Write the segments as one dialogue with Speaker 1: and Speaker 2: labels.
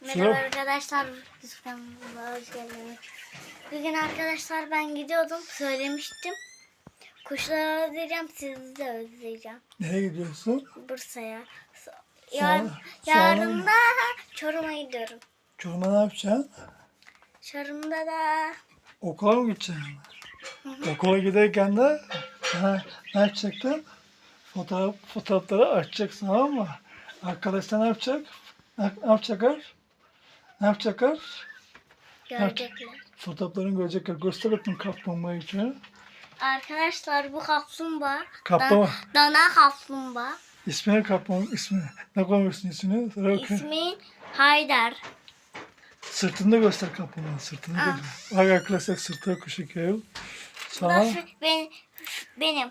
Speaker 1: Merhaba arkadaşlar. Kanalına hoş geldiniz. Bugün arkadaşlar ben gidiyordum. Söylemiştim. Kuşları özleyeceğim. Sizi de özleyeceğim.
Speaker 2: Nereye gidiyorsun?
Speaker 1: Bursa'ya. Yarın,
Speaker 2: Sonra-
Speaker 1: yarın da Çorum'a gidiyorum.
Speaker 2: Çorum'a ne yapacaksın?
Speaker 1: Çorum'da da
Speaker 2: Okula mı gideceksin? Okula giderken de ha, ne yapacaktın? Fotoğraf, fotoğrafları açacaksın tamam mı? Arkadaşlar ne yapacak? Ne, ne yapacaklar? Ne yapacaklar?
Speaker 1: görecekler.
Speaker 2: Fotoğraflarını görecekler. Göster bakayım kaplumbağayı.
Speaker 1: Arkadaşlar bu kaplumbağa.
Speaker 2: Kaplumbağa.
Speaker 1: Da- dana kaplumbağa.
Speaker 2: İsmini kaplumbağa ismi. Ne koymuşsun ismini? Bakayım.
Speaker 1: İsmi Haydar.
Speaker 2: Sırtını da göster kaplumbağanın sırtını
Speaker 1: Ah.
Speaker 2: göster. Bak arkadaşlar sırtına kuş ekiyor. Sonra
Speaker 1: Nasıl? Ben, benim.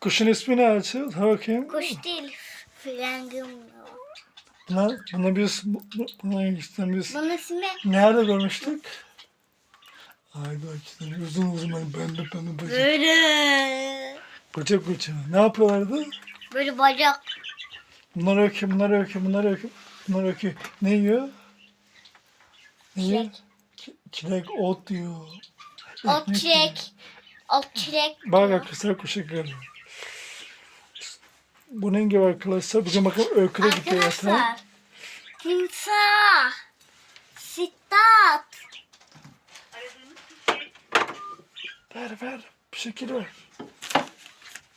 Speaker 2: kuşun ismi ne Açı? Söyle bakayım.
Speaker 1: Kuş değil. Frengim.
Speaker 2: Buna, bunu biz, bu- bu- buna işte biz
Speaker 1: Bunun ismi
Speaker 2: nerede görmüştük? Haydi açtım. Uzun uzun böyle pembe pembe bacak.
Speaker 1: böyle.
Speaker 2: Bacak bacak. Ne yapıyorlardı?
Speaker 1: Böyle bacak.
Speaker 2: Bunlar öykü, bunlar öykü, bunlar öykü. Bunlar öykü. Ne yiyor? Ne yiyor?
Speaker 1: Çilek.
Speaker 2: Çilek, ot yiyor.
Speaker 1: Ot
Speaker 2: Ekmek yiyor.
Speaker 1: çilek. Ot çilek.
Speaker 2: Bak arkadaşlar kuşa geldi. Bunun gibi arkadaşlar bugün bakın öyküde gidiyor yatağa.
Speaker 1: Timsah. Sittat.
Speaker 2: Ver ver. Bir şekil ver.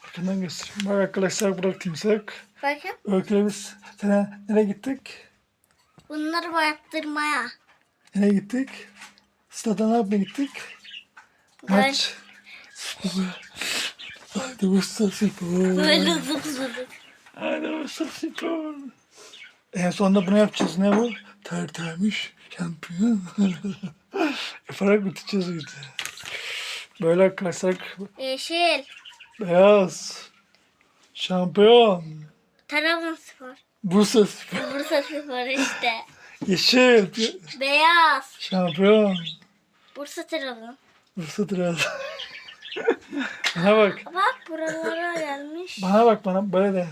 Speaker 2: Arkandan göstereyim. Bak arkadaşlar bırak timsak.
Speaker 1: Bakın.
Speaker 2: Öyküyle biz sana nereye gittik?
Speaker 1: Bunları boyattırmaya.
Speaker 2: Nereye gittik? Stada ne yapmaya gittik? Maç. Haydi Bursa Spor.
Speaker 1: Böyle zıp zıp.
Speaker 2: Haydi Bursa Spor. En sonunda bunu yapacağız. Ne bu? Tertemiz şampiyon. Yaparak biteceğiz işte. Böyle arkadaşlar
Speaker 1: Yeşil.
Speaker 2: beyaz. Şampiyon.
Speaker 1: Trabzonspor.
Speaker 2: Bursa Spor.
Speaker 1: Bursa Spor işte.
Speaker 2: Yeşil.
Speaker 1: Beyaz.
Speaker 2: Şampiyon.
Speaker 1: Bursa Trabzon.
Speaker 2: Bursa biraz. Bana bak.
Speaker 1: Bak buralara gelmiş.
Speaker 2: Bana bak bana böyle de.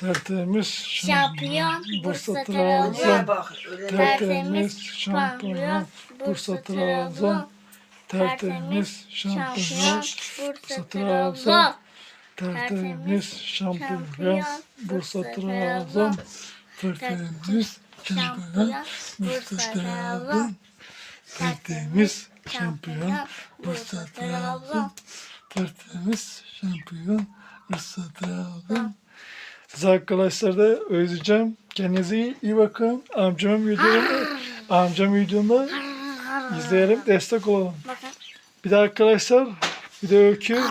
Speaker 2: Tertemiz
Speaker 1: Şampiyon, Bursa
Speaker 2: Bursa
Speaker 1: Trabzon.
Speaker 3: Bak öyle
Speaker 2: Tertemiz şampiyon. Bursa Trabzon. Tertemiz şampiyon.
Speaker 1: Bursa
Speaker 2: Trabzon.
Speaker 1: Trabzon.
Speaker 2: Tertemiz şampiyon. Bursa Trabzon. Tertemiz şampiyon. Bursa Trabzon. Tertemiz şampiyon. Bursa Trabzon. Tertemiz şampiyon. Bursa Trabzon. Siz arkadaşlar da özleyeceğim. Kendinize iyi, iyi bakın. Amcamın videolarını, amcam videomu izleyelim, destek olalım.
Speaker 1: Bakın.
Speaker 2: Bir de arkadaşlar, bir de öykü,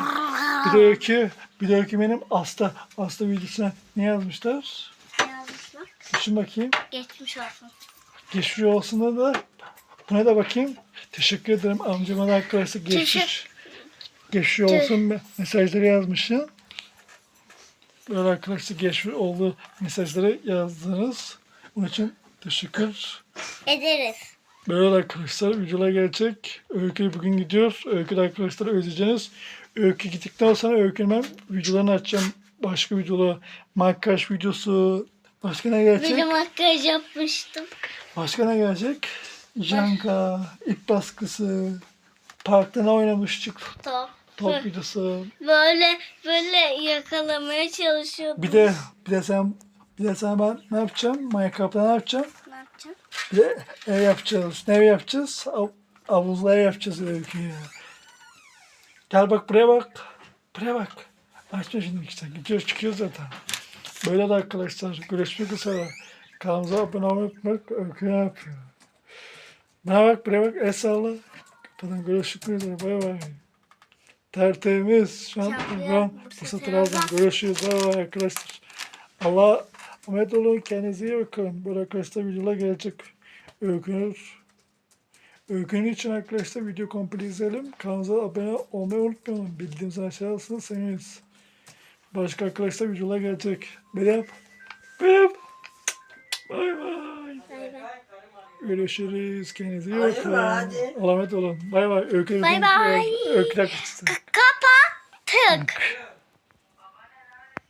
Speaker 2: bir de öykü, bir de öykü benim hasta, hasta videosuna ne yazmışlar?
Speaker 1: Ne yazmışlar?
Speaker 2: Düşün bakayım.
Speaker 1: Geçmiş olsun.
Speaker 2: Geçmiş olsun da buna da bakayım. Teşekkür ederim amcama da arkadaşlar geçmiş. Geçmiş olsun mesajları yazmışım. Böyle arkadaşlar geçmiş olduğu mesajları yazdınız. Onun için teşekkür.
Speaker 1: Ederiz.
Speaker 2: Böyle arkadaşlar videolar gelecek. Öykü bugün gidiyor. Öykü de arkadaşlar özleyeceğiniz. Öykü gittikten sonra Öykü'nün ben videolarını açacağım. Başka videolar, makyaj videosu, başka ne gelecek?
Speaker 1: Bir makyaj yapmıştım.
Speaker 2: Başka ne gelecek? Janga, ip baskısı, parkta ne oynamıştık?
Speaker 1: Top.
Speaker 2: Top videosu.
Speaker 1: Böyle böyle yakalamaya çalışıyordum.
Speaker 2: Bir de bir de sen bir de sen ben ne yapacağım? Minecraft'ta ne yapacağım?
Speaker 1: Ne yapacağım?
Speaker 2: Bir de ev yapacağız. Ne ev yapacağız? Av, havuzlu ev yapacağız öyküye. Gel bak buraya bak. Buraya bak. Açma şimdi işte. Gidiyoruz çıkıyoruz zaten. Böyle de arkadaşlar. Görüşmek üzere. Kanalımıza abone olmayı unutmak. Öykü ne yapıyor? Bana bak buraya bak. El salla. Görüşmek üzere. Bay bay. Tertemiz. Şampiyon.
Speaker 1: Şampiyon.
Speaker 2: Bursa
Speaker 1: Bursa
Speaker 2: Trabzon. Görüşürüz. Bay bay arkadaşlar. Allah Ahmet olun. Kendinize iyi bakın. Böyle arkadaşlar videolar gelecek. Öykünür. Öykünün için arkadaşlar video komple izleyelim. Kanalımıza abone olmayı unutmayalım. Bildiğimiz aşağısını seviniriz. Başka arkadaşlar videolar gelecek. Bay bay.
Speaker 1: Bay bay.
Speaker 2: Görüşürüz. Kendinize iyi bakın. emanet olun. Bay bay. Öykü
Speaker 1: Bay bay.
Speaker 2: Öykü arkadaşlar.
Speaker 1: Kapattık.